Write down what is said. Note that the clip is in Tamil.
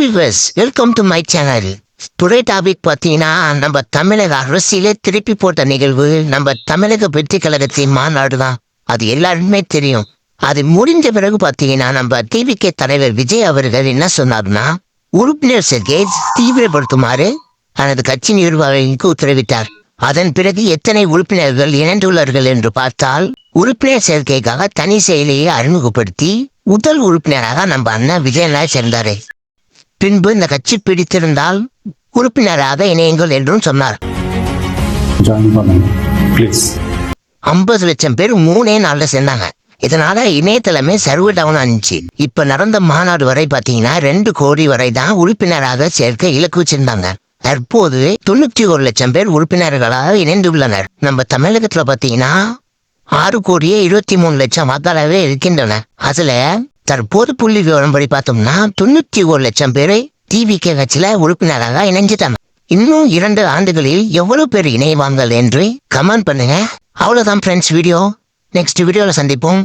Viewers welcome to my channel today topic பார்த்தீங்கன்னா நம்ம தமிழக அரசியலே திருப்பி போட்ட நிகழ்வு நம்ம தமிழக வெற்றி கழகத்தின் மாநாடு தான். அது எல்லாருமே தெரியும். அது முடிஞ்ச பிறகு பார்த்தீங்கன்னா நம்ம டிவிகே தலைவர் விஜய் அவர்கள் என்ன சொன்னார்னா உறுப்பினர் சேர்க்கையை தீவிரப்படுத்துமாறு தனது கட்சி நிர்வாகிக்கு உத்தரவிட்டார். அதன் பிறகு எத்தனை உறுப்பினர்கள் இணைந்துள்ளார்கள் என்று பார்த்தால் உறுப்பினர் சேர்க்கைக்காக தனி செயலியை அறிமுகப்படுத்தி முதல் உறுப்பினராக நம்ம அண்ணன் விஜயநாய் சேர்ந்தாரு. பின்பு இந்த கட்சி பிடித்திருந்தால் உறுப்பினராக இணையுங்கள் என்றும் சொன்னார். ஐம்பது லட்சம் பேர் மூணே நாள்ல சேர்ந்தாங்க. இதனால இணையதளமே சர்வ டவுன் ஆனிச்சு. இப்ப நடந்த மாநாடு வரை பாத்தீங்கன்னா ரெண்டு கோடி வரை தான் உறுப்பினராக சேர்க்க இலக்கு வச்சிருந்தாங்க. தற்போது தொண்ணூத்தி ஒரு லட்சம் பேர் உறுப்பினர்களாக இணைந்துள்ளனர். நம்ம தமிழகத்துல பாத்தீங்கன்னா ஆறு கோடியே இருபத்தி மூணு லட்சம் வாக்காளர்கள் இருக்கின்றன. அதுல தற்போது புள்ளி விவரம்படி பார்த்தோம்னா தொண்ணூத்தி ஒரு லட்சம் பேரை டிவிகே கட்சியில உறுப்பினராக இணைஞ்சிட்டாங்க இன்னும் இரண்டு ஆண்டுகளில் எவ்வளவு பேர் இணைவாங்கள் என்று கமெண்ட் பண்ணுங்க. அவ்வளவுதான் ஃப்ரெண்ட்ஸ் வீடியோ நெக்ஸ்ட் வீடியோவில் சந்திப்போம்.